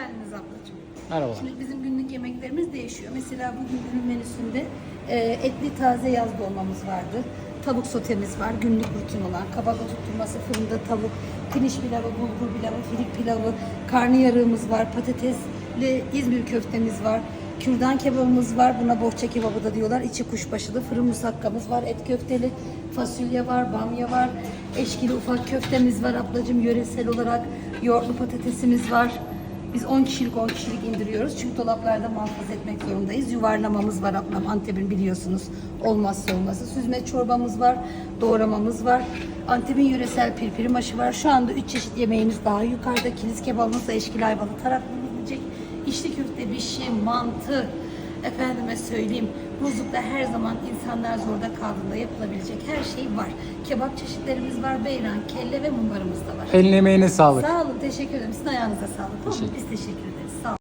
geldiniz ablacığım. Merhaba. Şimdi bizim günlük yemeklerimiz değişiyor. Mesela bugün günün menüsünde e, etli taze yaz dolmamız vardı. Tavuk sotemiz var, günlük rutin olan. Kabak oturtulması, fırında tavuk, kiniş pilavı, bulgur pilavı, filik pilavı, karnıyarığımız var, patatesli İzmir köftemiz var. Kürdan kebabımız var. Buna bohça kebabı da diyorlar. İçi kuşbaşılı. Fırın musakkamız var. Et köfteli. Fasulye var. Bamya var. Eşkili ufak köftemiz var ablacığım. Yöresel olarak yoğurtlu patatesimiz var. Biz 10 kişilik 10 kişilik indiriyoruz. Çünkü dolaplarda muhafaza etmek zorundayız. Yuvarlamamız var ablam. Antep'in biliyorsunuz. Olmazsa olmazı. Süzme çorbamız var. Doğramamız var. Antep'in yöresel pirpiri maşı var. Şu anda 3 çeşit yemeğimiz daha yukarıda. Kilis kebabımız da eşkili ayvalı taraklımız yiyecek. İçli köfte, bişi, mantı. Efendime söyleyeyim. Buzlukta her zaman insanlar zorda kaldığında yapılabilecek her şey var. Kebap çeşitlerimiz var. Beyran, kelle ve mumbarımız da var. Eline emeğine sağlık. Sağ teşekkür ederim. Sizin ayağınıza sağlık. Tamam mı? Biz teşekkür ederiz. Sağ olun.